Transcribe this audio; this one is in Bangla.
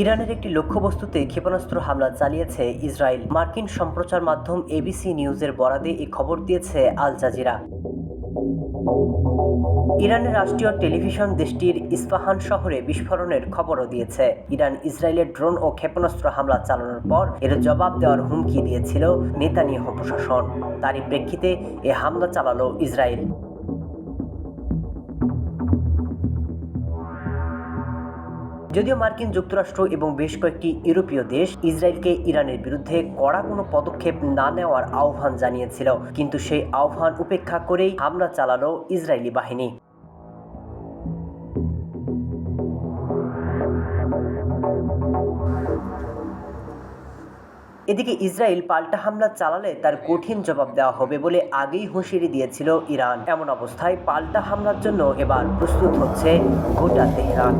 ইরানের একটি লক্ষ্যবস্তুতে ক্ষেপণাস্ত্র হামলা চালিয়েছে ইসরায়েল। মার্কিন সম্প্রচার মাধ্যম এবিসি নিউজের বরাদে এই খবর দিয়েছে আল জাজিরা। ইরানের রাষ্ট্রীয় টেলিভিশন দেশটির ইস্পাহান শহরে বিস্ফোরণের খবরও দিয়েছে। ইরান ইসরায়েলের ড্রোন ও ক্ষেপণাস্ত্র হামলা চালানোর পর এর জবাব দেওয়ার হুমকি দিয়েছিল নেতানিয়াহু প্রশাসন। তারই প্রেক্ষিতে এ হামলা চালালো ইসরায়েল। যদিও মার্কিন যুক্তরাষ্ট্র এবং বেশ কয়েকটি ইউরোপীয় দেশ ইসরায়েলকে ইরানের বিরুদ্ধে কড়া কোনো পদক্ষেপ না নেওয়ার আহ্বান জানিয়েছিল। কিন্তু সেই আহ্বান উপেক্ষা করেই হামলা চালালো ইসরায়েলি বাহিনী। এদিকে ইসরায়েল পাল্টা হামলা চালালে তার কঠিন জবাব দেওয়া হবে বলে আগেই হুঁশিয়ারি দিয়েছিল ইরান। এমন অবস্থায় পাল্টা হামলার জন্য এবার প্রস্তুত হচ্ছে গোটা তেহরান।